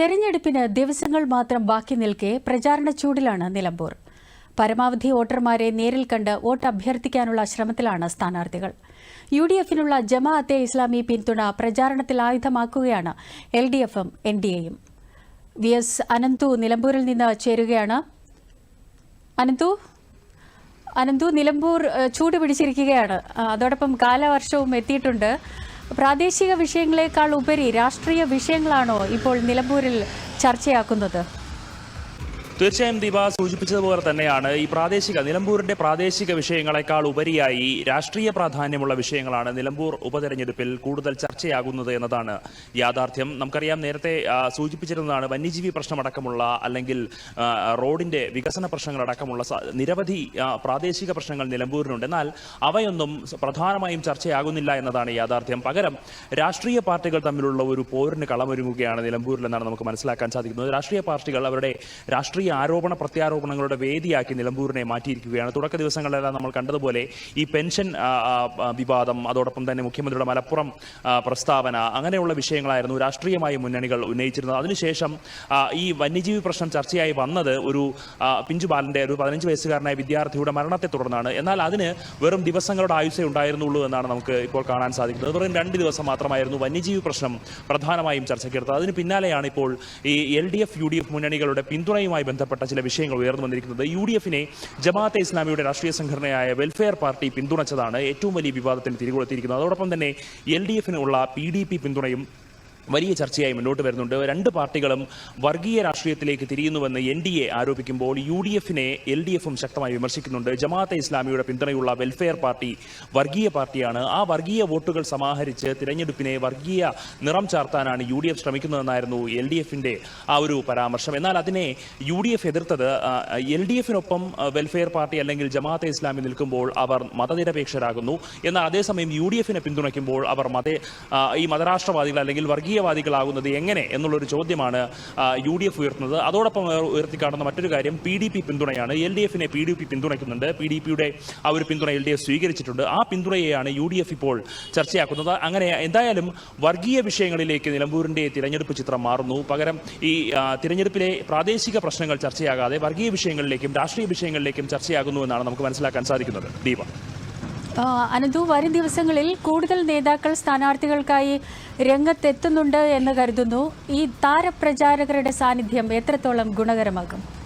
തെരഞ്ഞെടുപ്പിന് ദിവസങ്ങൾ മാത്രം ബാക്കി നിൽക്കെ പ്രചാരണ ചൂടിലാണ് നിലമ്പൂർ. പരമാവധി വോട്ടർമാരെ നേരിൽ കണ്ട് വോട്ട് അഭ്യർത്ഥിക്കാനുള്ള ശ്രമത്തിലാണ് സ്ഥാനാർത്ഥികൾ. യു ഡി എഫിനുള്ള ജമാഅത്തെ ഇസ്ലാമി പിന്തുണ പ്രചാരണത്തിൽ ആയുധമാക്കുകയാണ് എൽ ഡി എഫും എൻ ഡി എയും വി എസ് അനന്തു നിലമ്പൂരിൽ നിന്ന് ചേരുകയാണ്. അനന്തു? അനന്തു നിലമ്പൂർ ചൂട് പിടിച്ചിരിക്കുകയാണ്. അതോടൊപ്പം കാലവർഷവും എത്തിയിട്ടുണ്ട്. പ്രാദേശിക വിഷയങ്ങളെക്കാൾ ഉപരി രാഷ്ട്രീയ വിഷയങ്ങളാണോ ഇപ്പോൾ നിലമ്പൂരിൽ ചർച്ചയാക്കുന്നത്? തീർച്ചയായും ദീപ സൂചിപ്പിച്ചതുപോലെ തന്നെയാണ് ഈ പ്രാദേശിക നിലമ്പൂരിന്റെ പ്രാദേശിക വിഷയങ്ങളെക്കാൾ ഉപരിയായി രാഷ്ട്രീയ പ്രാധാന്യമുള്ള വിഷയങ്ങളാണ് നിലമ്പൂർ ഉപതെരഞ്ഞെടുപ്പിൽ കൂടുതൽ ചർച്ചയാകുന്നത് എന്നതാണ് യാഥാർത്ഥ്യം. നമുക്കറിയാം നേരത്തെ സൂചിപ്പിച്ചിരുന്നതാണ് വന്യജീവി പ്രശ്നമടക്കമുള്ള അല്ലെങ്കിൽ റോഡിന്റെ വികസന പ്രശ്നങ്ങളടക്കമുള്ള നിരവധി പ്രാദേശിക പ്രശ്നങ്ങൾ നിലമ്പൂരിനുണ്ട്. എന്നാൽ അവയൊന്നും പ്രധാനമായും ചർച്ചയാകുന്നില്ല എന്നതാണ് യാഥാർത്ഥ്യം. പകരം രാഷ്ട്രീയ പാർട്ടികൾ തമ്മിലുള്ള ഒരു പോരിന് കളമൊരുങ്ങുകയാണ് നിലമ്പൂരിൽ എന്നാണ് നമുക്ക് മനസ്സിലാക്കാൻ സാധിക്കുന്നത്. രാഷ്ട്രീയ പാർട്ടികൾ അവരുടെ രാഷ്ട്രീയ ആരോപണ പ്രത്യാരോപണങ്ങളുടെ വേദിയാക്കി നിലമ്പൂരിനെ മാറ്റിയിരിക്കുകയാണ്. തുടക്ക ദിവസങ്ങളിലെല്ലാം നമ്മൾ കണ്ടതുപോലെ ഈ പെൻഷൻ വിവാദം അതോടൊപ്പം തന്നെ മുഖ്യമന്ത്രിയുടെ മലപ്പുറം പ്രസ്താവന അങ്ങനെയുള്ള വിഷയങ്ങളായിരുന്നു രാഷ്ട്രീയമായ മുന്നണികൾ ഉന്നയിച്ചിരുന്നത്. അതിനുശേഷം ഈ വന്യജീവി പ്രശ്നം ചർച്ചയായി വന്നത് ഒരു പിഞ്ചു ബാലന്റെ ഒരു പതിനഞ്ച് വയസ്സുകാരനായ വിദ്യാർത്ഥിയുടെ മരണത്തെ തുടർന്നാണ്. എന്നാൽ അതിന് വെറും ദിവസങ്ങളുടെ ആയുസേ ഉണ്ടായിരുന്നുള്ളൂ എന്നാണ് നമുക്ക് ഇപ്പോൾ കാണാൻ സാധിക്കുന്നത്. വെറും രണ്ട് ദിവസം മാത്രമായിരുന്നു വന്യജീവി പ്രശ്നം പ്രധാനമായും ചർച്ചയ്ക്കെടുത്തത്. അതിന് പിന്നാലെയാണ് ഇപ്പോൾ ഈ L D F U D F മുന്നണികളുടെ പിന്തുണയുമായി ബന്ധപ്പെട്ട ചില വിഷയങ്ങൾ ഉയർന്നു വന്നിരിക്കുന്നത്. യു ഡി എഫിനെ ജമാഅത്തെ ഇസ്ലാമിയുടെ രാഷ്ട്രീയ സംഘടനയായ വെൽഫെയർ പാർട്ടി പിന്തുണച്ചതാണ് ഏറ്റവും വലിയ വിവാദത്തിന് തിരികൊളുത്തിയിരിക്കുന്നത്. അതോടൊപ്പം തന്നെ എൽ ഡി എഫിനുള്ള പി ഡി പി പിന്തുണയും വലിയ ചർച്ചയായി മുന്നോട്ട് വരുന്നുണ്ട്. രണ്ട് പാർട്ടികളും വർഗീയ രാഷ്ട്രീയത്തിലേക്ക് തിരിയുന്നുവെന്ന് എൻ ഡി എ ആരോപിക്കുമ്പോൾ യു ഡി എഫിനെ എൽ ഡി എഫും ശക്തമായി വിമർശിക്കുന്നുണ്ട്. ജമാഅത്തെ ഇസ്ലാമിയുടെ പിന്തുണയുള്ള വെൽഫെയർ പാർട്ടി വർഗീയ പാർട്ടിയാണ്. ആ വർഗീയ വോട്ടുകൾ സമാഹരിച്ച് തിരഞ്ഞെടുപ്പിനെ വർഗീയ നിറം ചാർത്താനാണ് യു ഡി എഫ് ശ്രമിക്കുന്നതെന്നായിരുന്നു എൽ ഡി എഫിന്റെ ആ ഒരു പരാമർശം. എന്നാൽ അതിനെ യു ഡി എഫ് എതിർത്തത് എൽ ഡി എഫിനൊപ്പം വെൽഫെയർ പാർട്ടി അല്ലെങ്കിൽ ജമാഅത്തെ ഇസ്ലാമി നിൽക്കുമ്പോൾ അവർ മതനിരപേക്ഷരാകുന്നു. എന്നാൽ അതേസമയം യു ഡി എഫിനെ പിന്തുണയ്ക്കുമ്പോൾ അവർ മത ഈ മതരാഷ്ട്രവാദികൾ അല്ലെങ്കിൽ വർഗീയവാദികളാകുന്നത് എങ്ങനെ എന്നുള്ളൊരു ചോദ്യമാണ് യു ഡി എഫ് ഉയർത്തുന്നത്. അതോടൊപ്പം ഉയർത്തി ഉയർത്തിക്കാണുന്ന മറ്റൊരു കാര്യം പി ഡി പി പിന്തുണയാണ്. എൽ ഡി എഫിനെ പി ഡി പി പിന്തുണയ്ക്കുന്നുണ്ട്. പി ഡി പിയുടെ ആ ഒരു പിന്തുണ എൽ ഡി എഫ് സ്വീകരിച്ചിട്ടുണ്ട്. ആ പിന്തുണയെയാണ് യു ഡി എഫ് ഇപ്പോൾ ചർച്ചയാക്കുന്നത്. അങ്ങനെ എന്തായാലും വർഗീയ വിഷയങ്ങളിലേക്ക് നിലമ്പൂരിന്റെ തിരഞ്ഞെടുപ്പ് ചിത്രം മാറുന്നു. പകരം ഈ തിരഞ്ഞെടുപ്പിലെ പ്രാദേശിക പ്രശ്നങ്ങൾ ചർച്ചയാകാതെ വർഗീയ വിഷയങ്ങളിലേക്കും രാഷ്ട്രീയ വിഷയങ്ങളിലേക്കും ചർച്ചയാകുന്നു എന്നാണ് നമുക്ക് മനസ്സിലാക്കാൻ സാധിക്കുന്നത്. ദീപ. അനന്തു വരും ദിവസങ്ങളിൽ കൂടുതൽ നേതാക്കൾ സ്ഥാനാർത്ഥികൾക്കായി രംഗത്തെത്തുന്നുണ്ട് എന്ന് കരുതുന്നു. ഈ താരപ്രചാരകരുടെ സാന്നിധ്യം എത്രത്തോളം ഗുണകരമാകും?